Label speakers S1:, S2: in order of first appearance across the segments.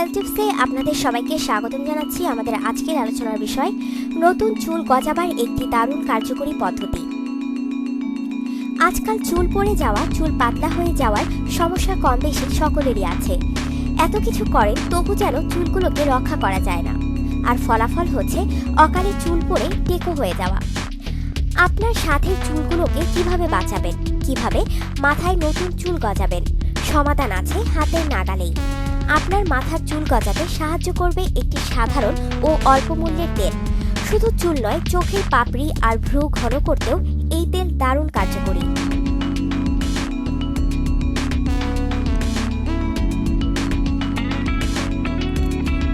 S1: Health টিপসে আপনাদের সবাইকে স্বাগতম জানাচ্ছি আমাদের আজকের আলোচনার বিষয়, নতুন চুল গজাবার একটি দারুণ কার্যকরী পদ্ধতি। আজকাল চুল পড়ে যাওয়া, চুল পাতলা হয়ে যাওয়ার সমস্যা কম বেশি সকলেরই আছে। এত কিছু করেন, তবু যেন চুলগুলোকে রক্ষা করা যায় না। আর ফলাফল হচ্ছে, অকালে চুল পড়ে টেকো হয়ে যাওয়া। আপনার সাথে চুলগুলোকে কীভাবে বাঁচাবেন? কীভাবে মাথায় নতুন চুল গজাবেন? সমাধান আছে হাতের নাগালেই। আপনার মাথার চুল গজাতে সাহায্য করবে একটি সাধারণ ও অল্প মূল্যের তেল। শুধু চুল নয়, চোখের পাপড়ি আর ভ্রু ঘন করতেও এই তেল দারুণ কার্যকরী।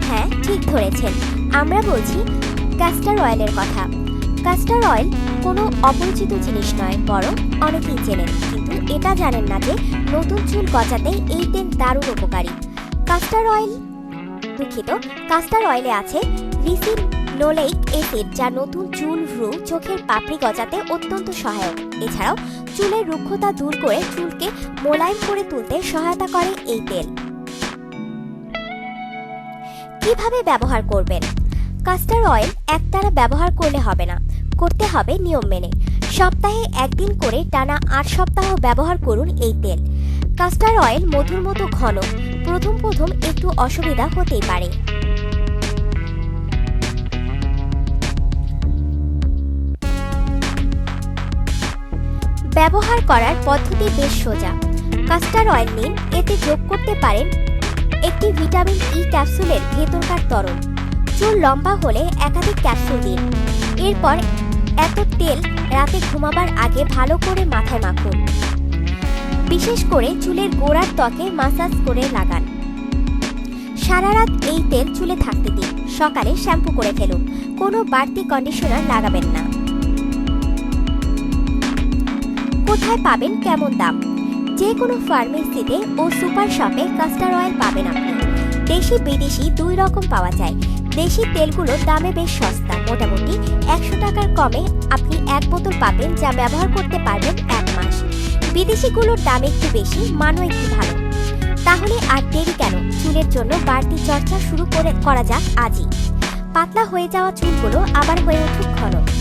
S1: হ্যাঁ ঠিক ধরেছেন। আমরা বলছি ক্যাস্টার অয়েলের কথা। ক্যাস্টার অয়েল কোনো অপরিচিত জিনিস নয়, বরং অনেকেই চেনেন। কিন্তু এটা জানেন না যে নতুন চুল গজাতে এই তেল দারুণ উপকারী। কাস্টার অয়েল দুঃখিত কাস্টার অয়েলে আছে রিসিন নোলেইক অ্যাসিড যা নতুন চুল ভ্রু চোখের পাপড়ি গজাতে অত্যন্ত সহায়ক। এছাড়াও, চুলের রুক্ষতা দূর করে চুলকে মোলায়েম করে তুলতে সহায়তা করে এই তেল। কীভাবে ব্যবহার করবেন? কাস্টার অয়েল একটানা ব্যবহার করলে হবে না। করতে হবে নিয়ম মেনে। সপ্তাহে একদিন করে টানা আট সপ্তাহ ব্যবহার করুন এই তেল। কাস্টার অয়েল মধুর মতো ঘন প্রথম প্রথম একটু অসুবিধা হতেই পারে। ব্যবহার করার পদ্ধতি বেশ সোজা। কাস্টার অয়েল নিন, এতে যোগ করতে পারেন একটি ভিটামিন ই ক্যাপসুলের ভেতরকার তরল। চুল লম্বা হলে একাধিক ক্যাপসুল দিন। এরপর এত তেল রাতে ঘুমাবার আগে ভালো করে মাথায় মাখুন। বিশেষ করে চুলের গোড়ার ত্বকে মাসাজ করে লাগান। সারা রাত এই তেল চুলে থাকতে দিন। সকালে শ্যাম্পু করে ফেলুন। কোনো বাড়তি কন্ডিশনার লাগাবেন না। কোথায় পাবেন কেমন দাম? যে কোনো ফার্মেসিতে ও সুপার শপে কাস্টার অয়েল পাবেন আপনি। দেশি বিদেশি দুই রকম পাওয়া যায়। দেশি তেলগুলোর দামে বেশ সস্তা। মোটামুটি একশো টাকার কমে আপনি এক বোতল পাবেন যা ব্যবহার করতে পারবেন এক মাস। বিদেশিগুলোর দাম একটু বেশি, মানও একটু ভালো। তাহলে আর দেরি কেন? চুলের জন্য বাড়তি চর্চা শুরু করে, করা যাক আজই। পাতলা হয়ে যাওয়া চুলগুলো আবার হয়ে উঠুক ঘন।